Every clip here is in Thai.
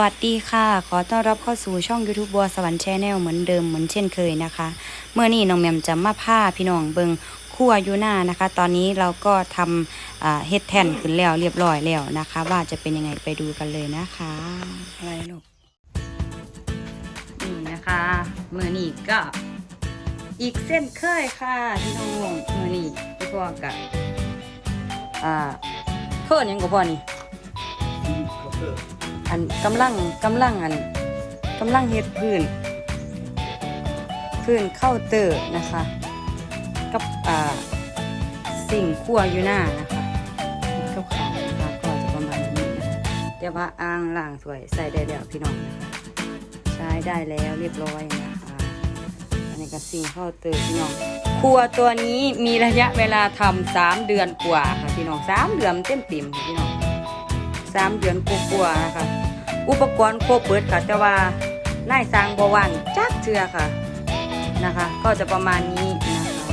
วัสดีค่ะ ขอต้อนรับเข้าสู่ช่อง YouTube บัวสวรรค์แชนแนลเหมือนเดิมเหมือนเช่นเคยนะคะ เมื่อนี้น้องแมมจะมาผ้าพี่น้องเบิงคั่วยูน้านะคะ ตอนนี้เราก็ทำเฮ็ดแทนขึ้นแล้วเรียบร้อยแล้วนะคะ ว่าจะเป็นยังไงไปดูกันเลยนะคะอะไรลูกนี่นะคะเมื่อนี้ก็ อีกเส้นเคยค่ะพี่น้องเมื่อนี้พี่พ่อกับอ่าเพิ่นยังกับพ่อนี่ อันกำลังกำลังอันกำลังเฮ็ดพื้น พื้นเข้าเตอร์นะคะ กับอ่าสิ่งขั้วอยู่หน้านะคะกับขาวนะคะก็จะประมาณนี้นะคะแต่ว่าอ่างล่างสวยใส่ได้แล้วพี่น้องนะคะใช้ได้แล้วเรียบร้อยนะคะอันนี้ก็สิ่งเข้าเตอร์พี่น้องครัวตัวนี้มีระยะเวลาทำสามเดือนกว่าค่ะพี่น้องสามเดือนเต็มเต็มๆค่ะพี่น้องสามเดือนกว่าๆนะคะ อุปกรณ์ครบเปิดค่ะ แต่ว่านายสร้างบว่างจักเชือค่ะนะคะ ก็จะประมาณนี้นะคะ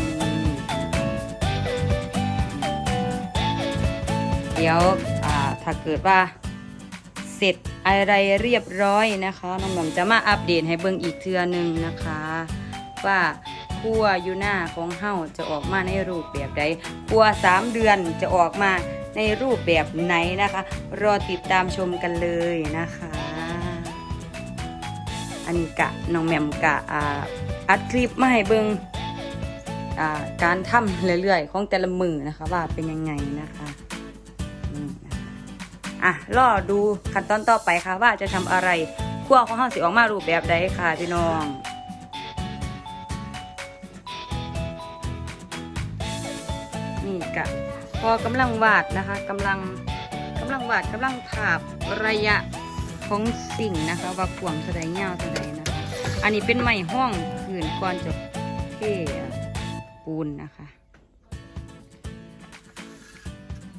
เดี๋ยวถ้าเกิดว่าเสร็จอะไรเรียบร้อยนะคะน้องหม่อมจะมาอัปเดตให้เบิ่งอีกเทือหนึ่งนะคะ ว่าครัวยูน้าของเฮาจะออกมาในรูปแบบใดครัวสามเดือนจะออกมา ในรูปแบบไหนนะคะ รอติดตามชมกันเลยนะคะ อันนี้กะน้องแหม่มกะอ่าอัดคลิปมาให้เบิงอ่าการทำเรื่อยๆ ของแต่ละมือนะคะ ว่าเป็นยังไงนะคะอะรอดูขั้นตอนต่อไปค่ะว่าจะทำอะไรครัวของเฮาสิออกมารูปแบบใดค่ะพี่น้อง พอกำลังวาดนะคะกำลังกำลังวาดกำลังถาบระยะของสิ่งนะคะว่าขวางเท่าใดเงาวเท่าใดนะคะอันนี้เป็นไม้ห้องผืนก่อนจะเทปูนนะคะ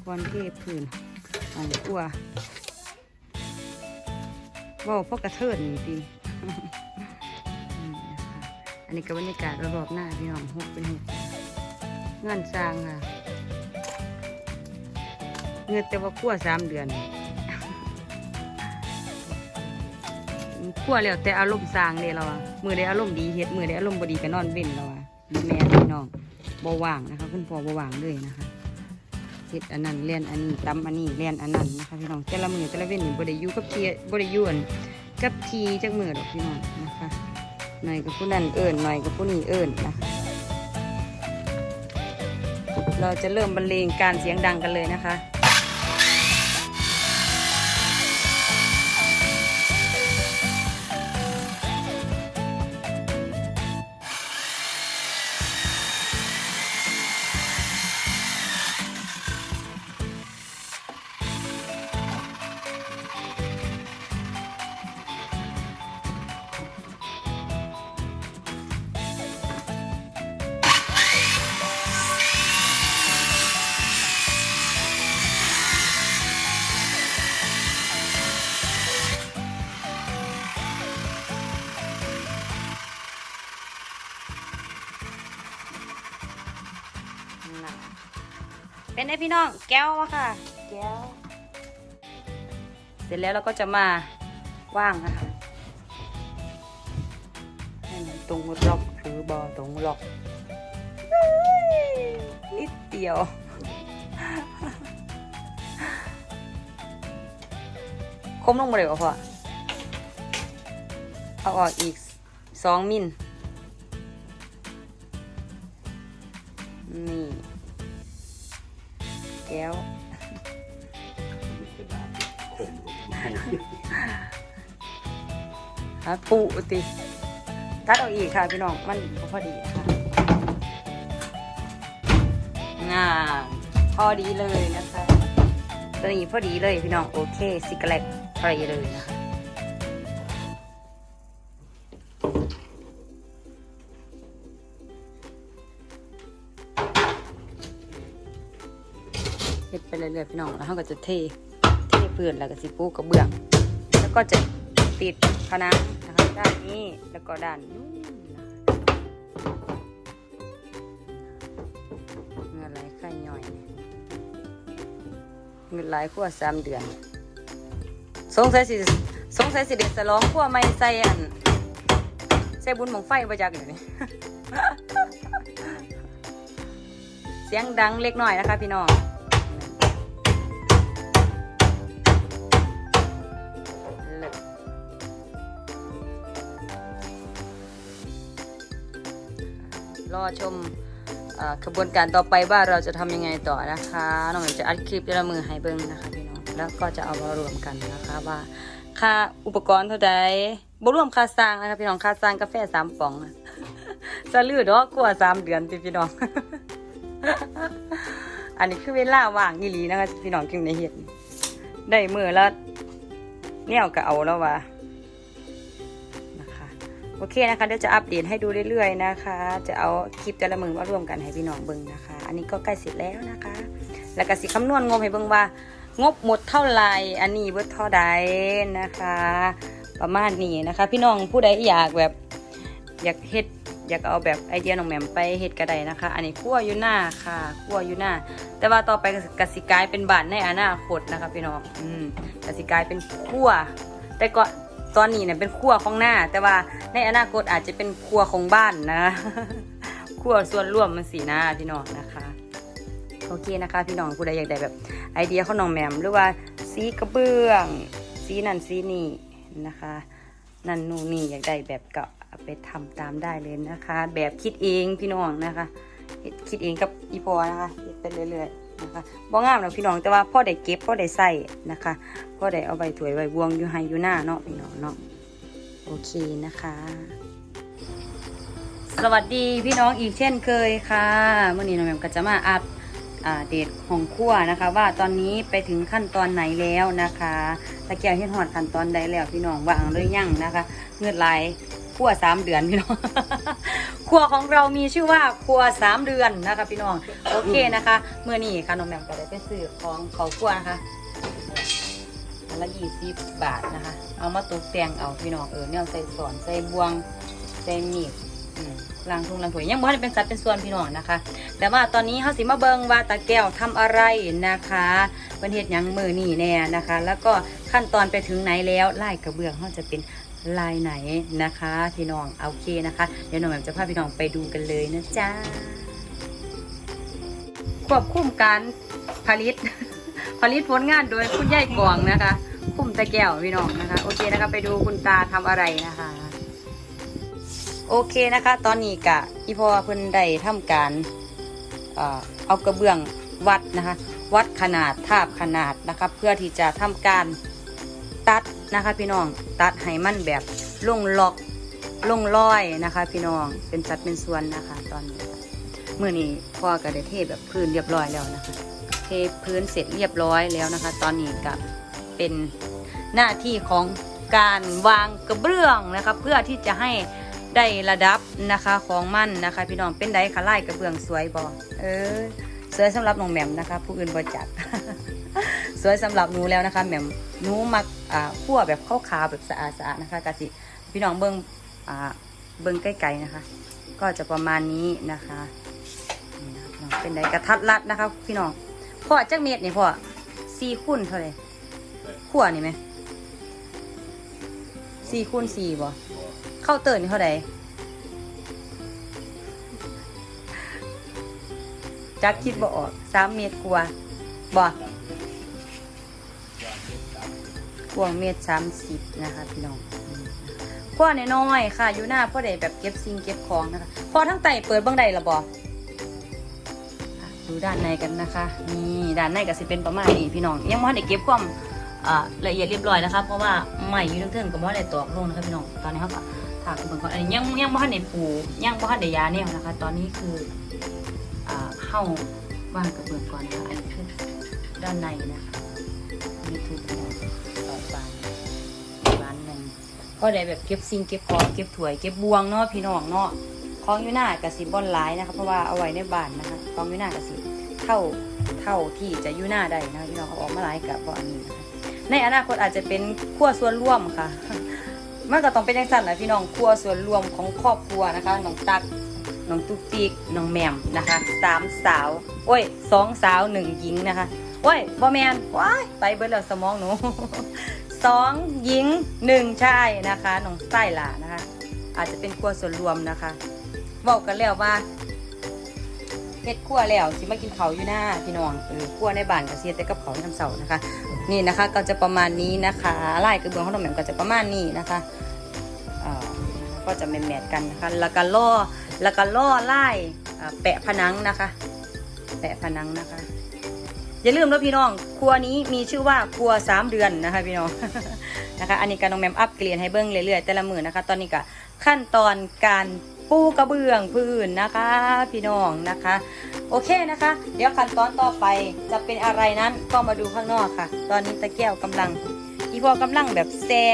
ก่อนเทผืนของกลัวว่าพวกกระเทิดนี่ดีอันนี้ก็บรรยากาศรอบๆหน้าพี่น้องหกเป็นหกงินสร้างค่ะ เงินแต่ว่าคั่วสามเดือนคั่วแล้วแต่อารมณ์สร้างเลยเราอะมือได้อารมณ์ดีเฮ็ดมือได้อารมณ์บดีก็นอนเว้นเราอะแม่พี่น้องบ่ว่างนะคะคุณพ่อบ่ว่างเลยนะคะเฮ็ดอันนั้นเรียนอันนี้ตำอันนี้เรียนอันนั้นนะคะพี่น้องแต่ละมือแต่ละเว้นนี่บด้อยู่กับเทียบด้อยู่อั่นกับทีจักมือดอกพี่น้องนะคะหน่อยกับผู้นั้นเอิ้นหน่อยกับผู้นี้เอิ้นนะคะเราจะเริ่มบรรเลงการเสียงดังกันเลยนะคะ เป็นไงพี่น้องแก้ววะค่ะ แก้ว เสร็จแล้วเราก็จะมาว่างนะคะให้มันตรงล็อกหรือบอตรงล็อกเฮ้ยนิดเดียวคมลงมาเลยเหรอพ่อเอาออกอีกสองมิละปูติตัดออกอีกค่ะพี่น้องมันพอดีนะคะงานพอดีเลยนะคะตัวนี้พอดีเลยพี่น้องโอเคสิกแลตพอดีเลยนะเฮ็ดไปเรื่อยๆพี่น้องแล้วเราก็จะเท เทพื้นแล้วก็สิปูกระเบื้อง แล้วก็จะติด ผนังนะคะด้านนี้แล้วก็ด้านนู้นเงินไหลไข่ย่อย เงินไหลขั้วสามเดือน สงสัยสิสงสัยสิเด็ดสลองขั้วไม่ใส่อันใส่บุญหมองไฟประจักอยู่นี่เสียงดังเล็กน้อยนะคะพี่น้อง รอชมเอ่อขบวนการต่อไปว่าเราจะทำยังไงต่อนะคะน้องหมิวจะอัดคลิปด้วยมือให้เบิ้งนะคะพี่น้องแล้วก็จะเอามารวมกันนะคะว่าค่าอุปกรณ์เท่าใดบ่รวมค่าสร้างนะคะพี่น้องค่าสร้างกาแฟสามป๋องนะลือดอกกว่าสามเดือนพี่น้อง อันนี้คือเวลาว่างอีหลีนะคะพี่น้องจึงได้เห็นได้มือแล้วเนี่ยก็เอาแล้วว่า โอเคนะคะเดี๋ยวจะอัปเดตให้ดูเรื่อยๆนะคะ จะเอาคลิปแต่ละมือมารวมกันให้พี่น้องเบิ่งนะคะ อันนี้ก็ใกล้เสร็จแล้วนะคะ แล้วก็สิคำนวณงบให้เบิ่งว่า งบหมดเท่าไหร่อันนี้เบิดเท่าใดนะคะ ประมาณนี้นะคะ พี่น้องผู้ใดอยากแบบอยากเฮ็ดอยากเอาแบบไอเดียน้องแหม่มไปเฮ็ดกระไดนะคะ อันนี้คั่วอยู่หน้าค่ะคั่วอยู่หน้า แต่ว่าต่อไปกสิกายเป็นบานในอนาคตนะคะพี่น้องอืมกสิกายเป็นคั่วแต่ก็ ตอนนี้เนี่ยเป็นคั่วของหน้า แต่ว่าในอนาคตอาจจะเป็นครัวของบ้านนะครัวส่วนร่วมมันสีหน้าพี่น้องนะคะโอเคนะคะ พี่น้องผู้ใดอยากได้แบบ ไอเดียของน้องแหม่มหรือว่าสีกระเบื้อง สีนั่นสีนี่นะคะ นั่นนู่นนี่อยากได้แบบก็ไปทำตามได้เลยนะคะ แบบคิดเองพี่น้องนะคะคิดเองกับอีพอนะคะเฮ็ดไปเรื่อยๆนะคะบ่งามหรอกพี่น้องแต่ว่าพ่อได้เก็บพ่อได้ใส่นะคะพ่อได้เอาใบถวยใบบวงอยู่ให้อยู่หน้าเนาะพี่น้องเนาะโอเคนะคะ สวัสดีพี่น้องอีกเช่นเคยค่ะเมื่อนี้น้องแหม่มก็จะมาอัปอ่าเดทของขั้วนะคะ ว่าตอนนี้ไปถึงขั้นตอนไหนแล้วนะคะตะเกียบเฮ็ดหอดขั้นตอนใดแล้วพี่น้องว่างหรือยังนะคะ เงือดไหลาย ขั้วสามเดือนพี่น้องครัวของเรามีชื่อว่าครัวสามเดือนนะคะพี่น้องโอเคนะคะเมื่อนี้ค่ะน้องแหม่มก็ได้ไปซื้อของเขาครัวนะคะันละยี่สิบบาทนะคะ เอามาตกแต่งเอาพี่น้องเออเนี่ยใส่สอนใส่บวงใส่มีดล้างทุงล้างถวยยังบ่ได้เป็นสัดเป็นส่วนพี่น้องนะคะ แต่ว่าตอนนี้เฮาสิมาเบิงว่าตาแก้วทำอะไรนะคะเพิ่นเฮ็ดหยังมือนี่แน่นะคะ แล้วก็ขั้นตอนไปถึงไหนแล้วไลายกระเบื้องเฮาจะเป็น ลายไหนนะคะพี่น้องโอเคนะคะ เดี๋ยวน้องแหม่มจะพาพี่น้องไปดูกันเลยนะจ๊ะควบคุมการผลิต ผลิตผลงานโดยคุณยายกวางนะคะคุ้มตะแก้วพี่น้องนะคะ โอเคนะคะ ไปดูคุณตาทำอะไรนะคะ โอเคนะคะ ตอนนี้กะอีพอเพิ่นได้ทำการเอากระเบื้องวัดนะคะ วัดขนาดทาบขนาดนะคะ เพื่อที่จะทำการ ตัดนะคะพี่น้องตัดให้มันแบบลงล็อกลงร้อยนะคะ พี่น้องเป็นสัดเป็นส่วนนะคะ ตอนนี้เมื่อนี้พ่อก็ได้เทแบบพื้นเรียบร้อยแล้วนะคะ เทพื้นเสร็จเรียบร้อยแล้วนะคะ ตอนนี้ก็เป็นหน้าที่ของการวางกระเบื้องนะคะเพื่อที่จะให้ได้ระดับนะคะของมันนะคะ พี่น้องเป็นไดคะไล่กระเบื้องสวยบอเออสวยสำหรับน้องแหม่มนะคะ ผู้อื่นบ่จักสวยสำหรับหนูแล้วนะคะแหม่ม หนูมักอ่าขั่วแบบขาวๆแบบสะอาดๆนะคะกะสิพี่น้องเบิ้งอ่าเบิ้งใกล้ๆนะคะ ก็จะประมาณนี้นะคะนี่นะพี่น้องเป็นไดกระทัดรัดนะคะ พี่น้องพ่อจักเม็ดนี่พ่อสี่คูณเท่าไหร่ขั่วนี่ไหมสี่คูณสี่บ่เข้าเติร์นเท่าไหร่จักคิดบ่ออกสามเมตรกว่าบ่ กวางเมตรสามสิบนะคะพี่น้องอืมกว้างน้อยๆค่ะ อยู่หน้าพ่อได้แบบเก็บสิ่งเก็บของนะคะ พอทั้งไตเปิดบ้างใดละบอดูด้านในกันนะคะนี่ด้านในก็สิเป็นประมาณนี้พี่น้องยังไม่ได้เก็บความอ่าละเอียดเรียบร้อยนะคะ เพราะว่าใหม่อยู่ทั้งเทิงๆก็บ่ได้ตอกลงนะคะพี่น้องตอนนี้เขาก็ถากเบิ่งก่อนอันนี้ยังยังบ่ทันได้ปูยังบ่ทันได้ยาแนวนะคะ ตอนนี้คือเข้าวางกระเบื้องก่อนนะคะอันนี้คือด้านในนะคะมีทุก ก็ได้แบบเก็บซิงเก็บของเก็บถ้วยเก็บบวงเนาะพี่น้องเนาะของอยู่หน้ากระสิบอนหลายนะคะเพราะว่าเอาไว้ในบ้านนะคะของอยู่หน้ากระสิเท่าเท่าที่จะอยู่หน้าได้นะคะพี่น้องเอาออกมาหลายกับเพราะอันนี้นะคะในอนาคตอาจจะเป็นขั้วส่วนร่วมค่ะมันก็ต้องเป็นย่างสั้นนะพี่น้องครัวส่วนรวมของครอบครัวนะคะน้องตักน้องตุ๊กติ๊กน้องแหมมนะคะสามสาว โอ้ยสองสาวหนึ่งหญิงนะคะโอ้ยบอแมนว้ายไปเบิดแล้วสมองหนู สองหญิงหนึ่งชายนะคะน้องไส้ล่ะนะคะ อาจจะเป็นครัวส่วนรวมนะคะบอกกันแล้วว่าเฮ็ดครัวแล้วสิมากินเขาอยู่หน้าพี่น้องเออครัวในบ้านก็เสียแต่กับเขาในน้ำเสานะคะ นี่นะคะก็จะประมาณนี้นะคะลายกระเบื้องของน้องแหม่มก็จะประมาณนี้นะคะก็จะแมทๆกันนะคะแล้วก็ล่อแล้วก็ล่อไล่แปะผนังนะคะ แปะผนังนะคะ อย่าลืมนะพี่น้อง ครัวนี้มีชื่อว่าครัวสามเดือนนะคะพี่น้องนะคะ อันนี้การน้องแมมอัพเกลียนให้เบิ้งเรื่อยๆแต่ละมือนะคะ ตอนนี้ก็ขั้นตอนการปูกระเบื้องพื้นนะคะ พี่น้องนะคะ โอเคนะคะ เดี๋ยวขั้นตอนต่อไปจะเป็นอะไรนั้นก็มาดูข้างนอกค่ะ ตอนนี้ตะแก้วกำลัง อีพอกำลังแบบแซ่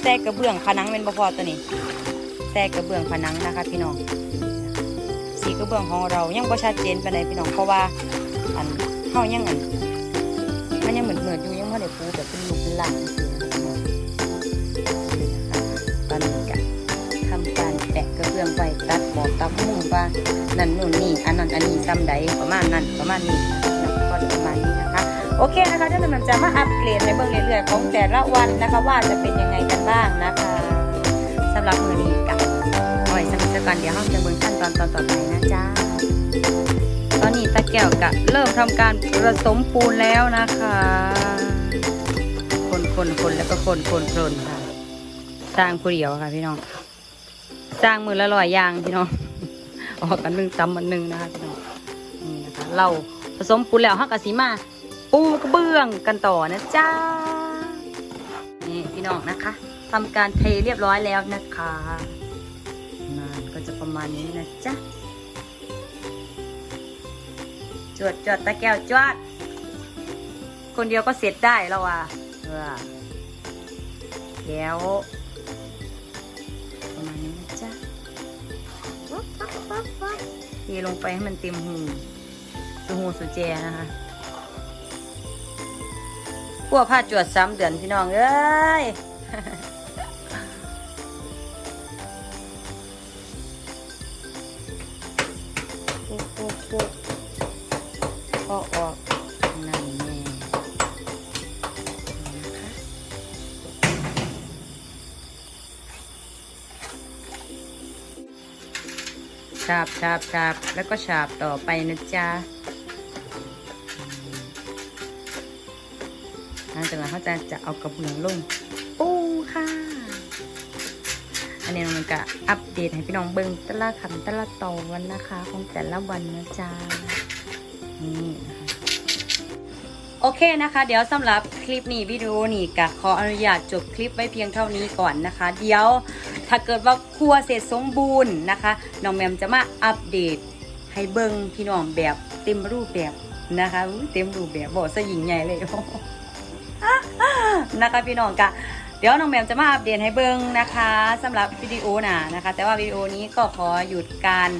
แซ่กระเบื้องผนังเป็นบพอตัวนี้แซ่กระเบื้องผนังนะคะ พี่น้อง สีกระเบื้องของเรายังบ่ชัดเจนไปานพี่น้องเพราะว่าอัน เฮายังอันมันยังเหมือนเหมือนอยู่ยังบ่ได้ปูแบบเป็นลูกเป็นหลานตอนนี้ก็ทำการแปะกระเบื้องไว้ตัดบอกตัดมุมว่านั่นนู่นนี่อันนั้นอันนี้ซ้ำใดประมาณนั้นประมาณนี้ก็ประมาณนี้นะคะ โอเคนะคะเดี๋ยวมันจะมาอัปเกรดในเบื้องเรื่อยๆของแต่ละวันนะคะว่าจะเป็นยังไงกันบ้างนะคะสำหรับมือนี้กับหอยสมิทก่อนเดี๋ยวเราจะเบิ่งขั้นตอนตอนต่อไปนะจ๊ะ ตะแก้วกะเริ่มทำการผสมปูนแล้วนะคะ คนคนคนแล้วก็คนคนคนค่ะ สร้างผู้เดียวค่ะพี่น้อง สร้างมือละลอยยางพี่น้อง ออกกันหนึ่งตำมันหนึ่งนะคะพี่น้อง นี่นะคะ เราผสมปูนแล้วฮักกะสีมา ปูกระเบื้องกันต่อนะจ๊ะนี่พี่น้องนะคะทำการเทเรียบร้อยแล้วนะคะงานก็จะประมาณนี้นะจ๊ะ วดจวดตะแก้วจวด คนเดียวก็เสร็จได้แล้วอะเออแล้วประมาณนี้นะจ๊ะวับวับวับวับเทลงไปให้มันเต็มหูสุหูสุแจนะคะพวกผ้าจวดซ้ำเดือนพี่น้องเอ้ยาบฉาบฉาบแล้วก็ฉาบต่อไปนะจ๊ะหลังจากนั้นเขาจะจะเอากระเบื้องลงปูค่ะ อันนี้มันก็อัปเดตให้พี่น้องเบิ้งแต่ละขันแต่ละตอนนะคะ ของแต่ละวันนะจ๊ะนี่นะคะโอเคนะคะ เดี๋ยวสำหรับคลิปนี้วิดีโอนี้ก็ขออนุญาตจบคลิปไว้เพียงเท่านี้ก่อนนะคะ เดี๋ยว ถ้าเกิดว่าครัวเสร็จสมบูรณ์นะคะน้องแมมจะมาอัปเดต ให้เบิ้งพี่น้องแบบเต็มรูปแบบนะคะเต็มรูปแบบบอกซะยิ่งใหญ่เลยนะคะพี่น้องกะเดี๋ยวน้องแมมจะมาอัปเดตให้เบิ้งนะคะสำหรับวิดีโอหนานะคะ แต่ว่าวิดีโอนี้ก็ขอหยุดการ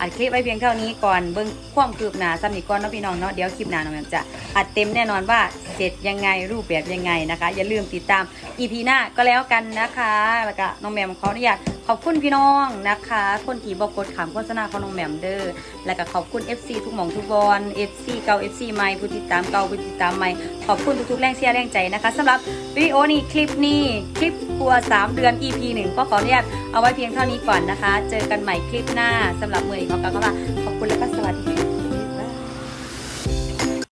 อัดคลิปไว้เพียงเท่านี้ก่อนเบื้องความคืบหน้าสำหรับก่อนเนาะพี่น้องเนาะเดี๋ยวคลิปหน้าน้องแมมจะอัดเต็มแน่นอนว่าเสร็จยังไงรูปแบบยังไงนะคะ อย่าลืมติดตามอีพีหน้าก็แล้วกันนะคะแล้วก็น้องแมมขออนุญาต อบคุณพี่น้องนะคะ คนที่บอกกดขามโฆษณาของน้องแมมเด้อแล้วก็ขอบคุณ FC ทุกหมองทุกบอล FC เก่า FC ใหม่ผู้ติดตามเก่าผู้ติดตามใหม่ ขอบคุณทุกๆแรงเชียร์แรงใจนะคะสำหรับวิดีโอนี้คลิปนี้คลิปครัว 3 เดือน EP 1 ก็ขออนุญาตเอาไว้เพียงเท่านี้ก่อนนะคะ เจอกันใหม่คลิปหน้าสำหรับมือนี้ขอกล่าวคำว่าขอบคุณและก็สวัสดี